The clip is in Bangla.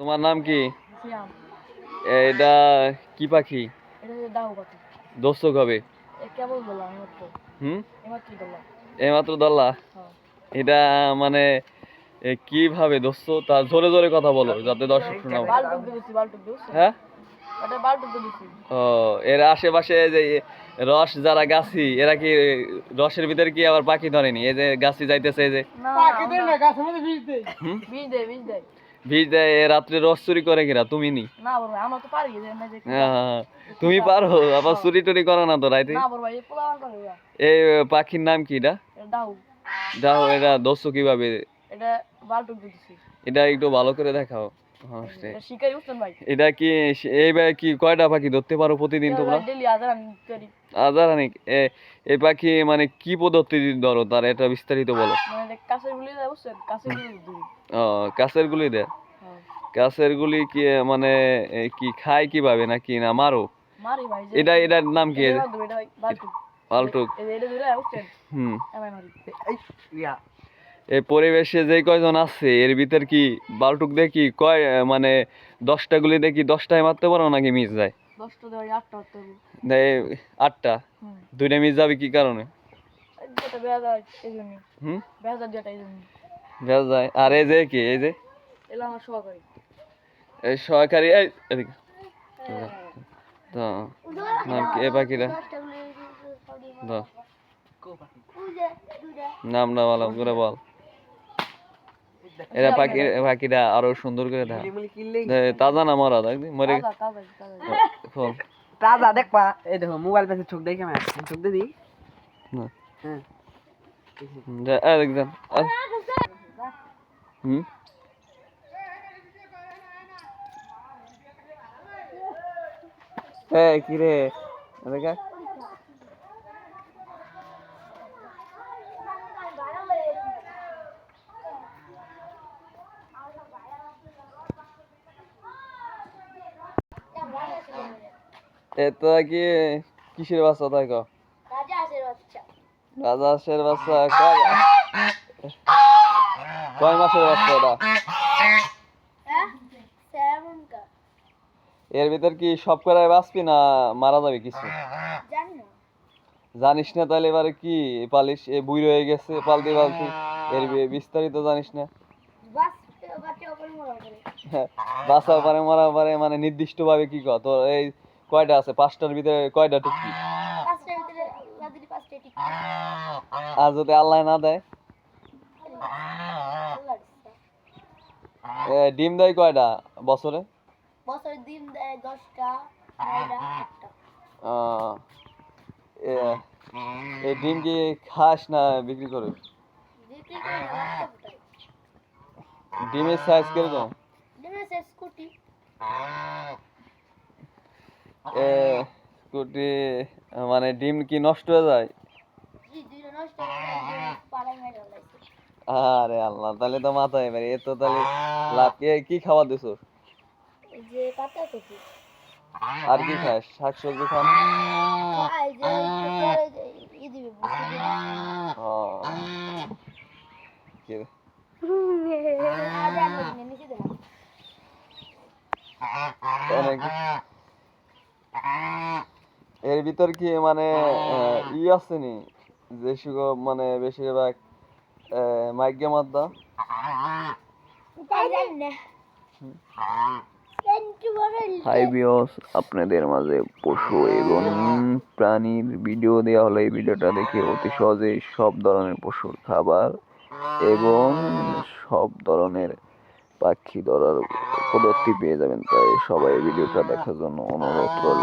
তোমার নাম কি? এটা কি পাখি? হবে। বললাম এইমাত্র। হুম? এইমাত্র দল্লা হ্যাঁ। এটা মানে কীভাবে দোস্ত? তা জোরে জোরে কথা বলো যাতে দর্শক বুঝছ? হ্যাঁ? ও এর আশেপাশে যে রস যারা গাছি এরা কি রসের ভিতরে কি আবার পাখি ধরেনি? এই যে গাছি যাইতেছে এই যে না আমরা- হুম বীজ দেয়। বীজ দেয় বীজ দেয়। এ রাত্রে রস চুরি করে কিনা তুমি নি। না বড় ভাই আমরা তো পারি যে না যে হ্যাঁ, তুমি পারো আবার চুরি টুরি করো না তো রাইতে। না বড় ভাই এই পোলাওয়ান করে ওরা। এই পাখির নাম কি এটা? এটা এটা দোস্ত কীভাবে? এটা বালটুক দিয়ে এটা একটু ভালো করে দেখাও। হ্যাঁ, এটা কি এইভাবে কি কয়টা পাখি ধরতে পারো প্রতিদিন তোমরা আজার অনেক এই পাখি মানে কি পদ্ধতি ধরো তার এটা বিস্তারিত বলো মানে কাছের গুলি দেয় কাছের গুলি ও কাছের গুলি দেয় হ্যাঁ কাছের গুলি কি মানে কি খায় কীভাবে নাকি না মারো এটা এটার নাম কি পাল্টুক হুম এই পরিবেশে যে কয়জন আছে এর ভিতর কি বালটুক দেখি কয় মানে দশটা গুলি দেখি দশটায় মারতে পারো নাকি মিস যায়? আটটা দুইটা মিস যাবে কি কারণে? যায় আর এই যে কি এই যে? সহকারী। এই সহকারী এই এদিকে। তো নাম কি? এ দাও নামটা ভালো করে। বল। এরা পাখি এ পাখিটা আরও সুন্দর করে দেখা তাজা না মরা দেখবি মরে তাজা তাজা তাজা ফল দেখবা এই দেখো মোবাইল পেছে চোখ দেখে আমি চোখ দিয়ে দিই। না। হ্যাঁ। দেখ আ। হুম? এ কি রে? দেখা এটা কি কিসের বাচ্চা তাই কও? রাজাসের বাচ্চা কয় কয় মাসের বাচ্চা এটা? এর ভিতর কি সব করায় বাঁচবি না মারা যাবে কিছু? জানিস না তাহলে এবারে কি? পালিশ এ বুই রয়ে গেছে পালতি পালতি। এর বিস্তারিত জানিস না। হ্যাঁ, বাঁচা পারে মারা পারে মানে নির্দিষ্ট ভাবে কি কর? তোর এই কয়টা আছে? পাঁচটার ভিতরে কয়টা টুকি আর যদি আল্লাহ না দেয়? ডিম দেয় কয়টা বছরে? বছরের দিন দেয় দশটা এই ডিম কি খাস না বিক্রি করে? ডিমের সাইজ কীরকম? ডিমের সাইজ স্কুটি মানে ডিম কি নষ্ট হয়ে যায়? হয়ে আরে আল্লাহ তাহলে তো মাথায় এবারে এ তো তাহলে লাভ কি? কি খাবার দিছো? এই যে পাতা কপি আর কি খাস? শাক সবজি খান অনেক এর ভিতর কি মানে ই আছে নি যে সুগো মানে বেশিরভাগ মাইগ্যা মাদ্দা? হাই বিয়স আপনাদের মাঝে পশু এবং প্রাণীর ভিডিও দেওয়া হলো এই ভিডিওটা দেখে অতি সহজে সব ধরনের পশুর খাবার এবং সব ধরনের পাখি ধরার পদ্ধতি পেয়ে যাবেন। তাই সবাই ভিডিওটা দেখার জন্য অনুরোধ রইল।